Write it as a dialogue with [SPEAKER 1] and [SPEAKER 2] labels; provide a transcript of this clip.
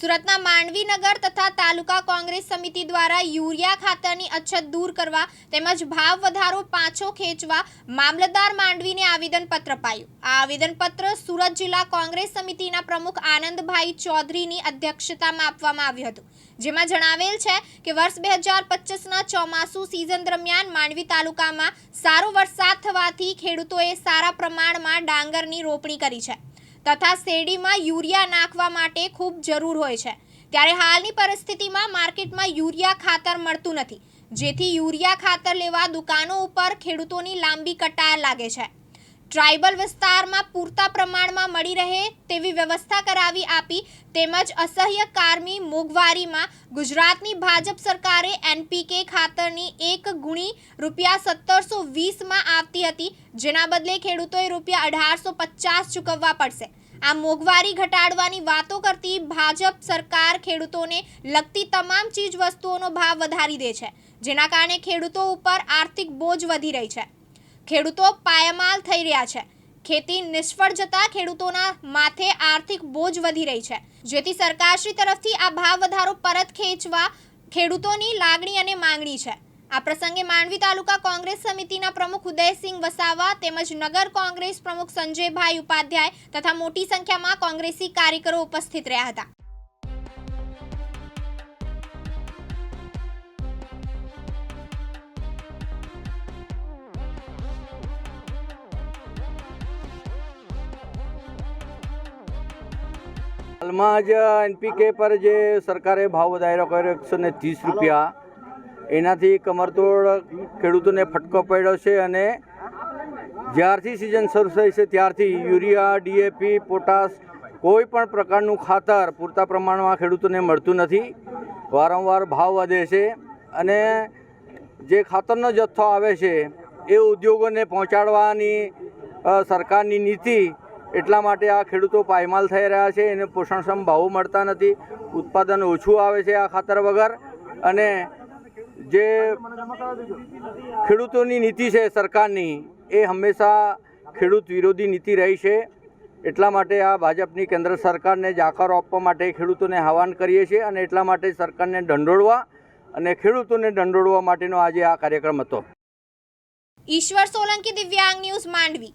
[SPEAKER 1] સુરતના માંડવીનગર તથા તાલુકા કોંગ્રેસ સમિતિ દ્વારા યુરિયા ખાતરની અછત દૂર કરવા તેમજ ભાવ વધારો પાછો ખેંચવા મામલતદાર માંડવીને આવેદનપત્ર અપાયું. આ આવેદનપત્ર સુરત જિલ્લા કોંગ્રેસ સમિતિના પ્રમુખ આનંદભાઈ ચૌધરીની અધ્યક્ષતામાં આપવામાં આવ્યું હતું. જેમાં જણાવેલ છે કે વર્ષ બે હજાર પચીસના ચોમાસુ સિઝન દરમિયાન માંડવી તાલુકામાં સારો વરસાદ થવાથી ખેડૂતોએ સારા પ્રમાણમાં ડાંગરની રોપણી કરી છે. તથા શેરડીમાં યુરિયા નાખવા માટે ખૂબ જરૂર હોય છે. ત્યારે હાલની પરિસ્થિતિમાં માર્કેટમાં યુરિયા ખાતર મળતું નથી. જેથી યુરિયા ખાતર લેવા દુકાનો ઉપર ખેડૂતોની લાંબી કટાર લાગે છે. ટ્રાઇબલ વિસ્તારમાં પૂરતા પ્રમાણમાં મળી રહે તેવી વ્યવસ્થા કરાવી આપી તેમજ અસહ્ય કારમી મોંઘવારીમાં ગુજરાતની ભાજપ સરકારે એનપીકે ખાતરની એક ગુણી રૂપિયા સત્તરસો વીસમાં આવતી હતી, જેના બદલે ખેડૂતોએ રૂપિયા અઢારસો પચાસ ચૂકવવા પડશે. આ મોંઘવારી ઘટાડવાની વાતો કરતી ભાજપ સરકાર ખેડૂતોને લગતી તમામ ચીજ વસ્તુઓનો ભાવ વધારી દે છે, જેના કારણે ખેડૂતો ઉપર આર્થિક બોજ વધી રહી છે. ખેડૂતો પાયમાલ થઈ રહ્યા છે. ખેતી નિષ્ફળ જતા ખેડૂતોના માથે આર્થિક બોજ વધી રહી છે. જેથી સરકારશ્રી તરફથી આ ભાવ વધારો પરત ખેંચવા ખેડૂતોની લાગણી અને માંગણી છે. આ પ્રસંગે માંડવી તાલુકા કોંગ્રેસ સમિતિના પ્રમુખ ઉદયસિંહ વસાવા તેમજ નગર કોંગ્રેસ પ્રમુખ સંજયભાઈ ઉપાધ્યાય તથા મોટી સંખ્યામાં કોંગ્રેસી કાર્યકરો ઉપસ્થિત રહ્યા હતા.
[SPEAKER 2] હાલમાં જ એનપીકે પર જે સરકારે ભાવ વધાર્યો કર્યો એકસો ને ત્રીસ રૂપિયા, એનાથી કમરતોડ ખેડૂતોને ફટકો પડ્યો છે અને જ્યારથી સિઝન શરૂ થઈ છે ત્યારથી યુરિયા ડીએપી પોટાશ કોઈ પણ પ્રકારનું ખાતર પૂરતા પ્રમાણમાં ખેડૂતોને મળતું નથી. વારંવાર ભાવ વધે છે અને જે ખાતરનો જથ્થો આવે છે એ ઉદ્યોગોને પહોંચાડવાની સરકારની નીતિ એટલા માટે આ ખેડૂતો પાયમાલ થઈ રહ્યા છે, એને પોષણક્ષમ ભાવો મળતા નથી, ઉત્પાદન ઓછું આવે છે આ ખાતર વગર. અને જે ખેડૂતોની નીતિ છે સરકારની, એ હંમેશા ખેડૂત વિરોધી નીતિ રહી છે. એટલા માટે આ ભાજપની કેન્દ્ર સરકારને જાકારો આપવા માટે ખેડૂતોને આહવાન કરીએ છીએ અને એટલા માટે સરકારને દંડોળવા અને ખેડૂતોને દંડોળવા માટેનો આજે આ કાર્યક્રમ હતો.
[SPEAKER 1] ઈશ્વર સોલંકી દિવ્યાંગ ન્યૂઝ માંડવી.